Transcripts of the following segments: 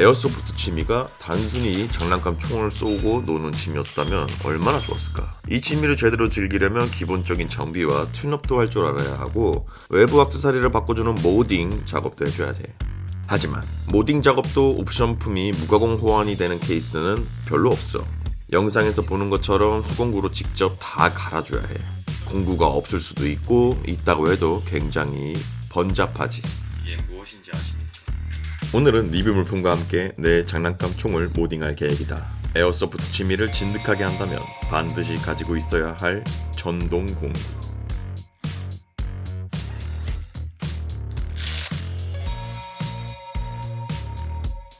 에어소프트 취미가 단순히 장난감 총을 쏘고 노는 취미였다면 얼마나 좋았을까. 이 취미를 제대로 즐기려면 기본적인 장비와 튠업도 할 줄 알아야 하고 외부 액세서리를 바꿔주는 모딩 작업도 해줘야 돼. 하지만 모딩 작업도 옵션품이 무가공 호환이 되는 케이스는 별로 없어. 영상에서 보는 것처럼 수공구로 직접 다 갈아줘야 해. 공구가 없을 수도 있고 있다고 해도 굉장히 번잡하지. 이게 무엇인지 아십니까? 오늘은 리뷰 물품과 함께 내 장난감 총을 모딩할 계획이다. 에어소프트 취미를 진득하게 한다면 반드시 가지고 있어야 할 전동 공구.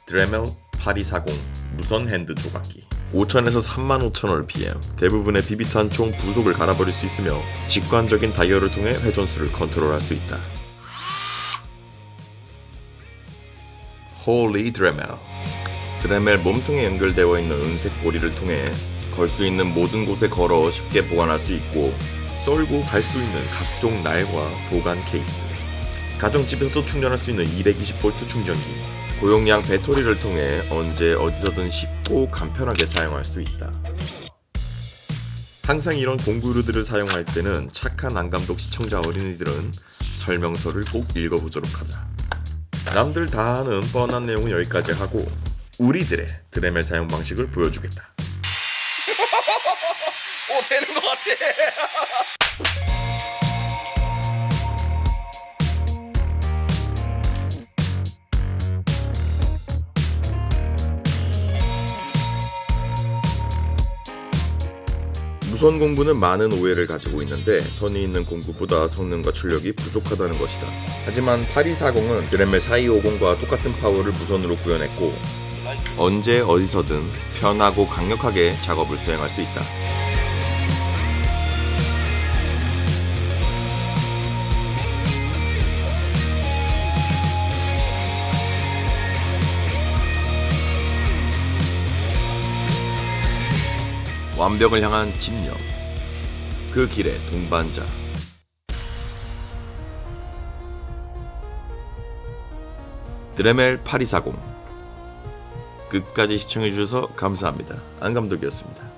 드레멜 8240 무선 핸드 조각기 5천에서 3만 5천원 PM 대부분의 비비탄 총 부속을 갈아버릴 수 있으며 직관적인 다이얼을 통해 회전수를 컨트롤할 수 있다 홀리 드레멜 드레멜 몸통에 연결되어 있는 은색 고리를 통해 걸 수 있는 모든 곳에 걸어 쉽게 보관할 수 있고 썰고 갈 수 있는 각종 날과 보관 케이스 가정집에서도 충전할 수 있는 220V 충전기 고용량 배터리를 통해 언제 어디서든 쉽고 간편하게 사용할 수 있다. 항상 이런 공구류들을 사용할 때는 착한 안감독 시청자 어린이들은 설명서를 꼭 읽어보도록 하다. 남들 다 아는 뻔한 내용은 여기까지 하고 우리들의 드레멜 사용 방식을 보여주겠다. 오 되는 것 같아. 무선 공구는 많은 오해를 가지고 있는데 선이 있는 공구보다 성능과 출력이 부족하다는 것이다. 하지만 8240은 드레멜 4250과 똑같은 파워를 무선으로 구현했고 언제 어디서든 편하고 강력하게 작업을 수행할 수 있다. 완벽을 향한 집념. 그 길의 동반자. 드레멜 8240. 끝까지 시청해주셔서 감사합니다. 안감독이었습니다.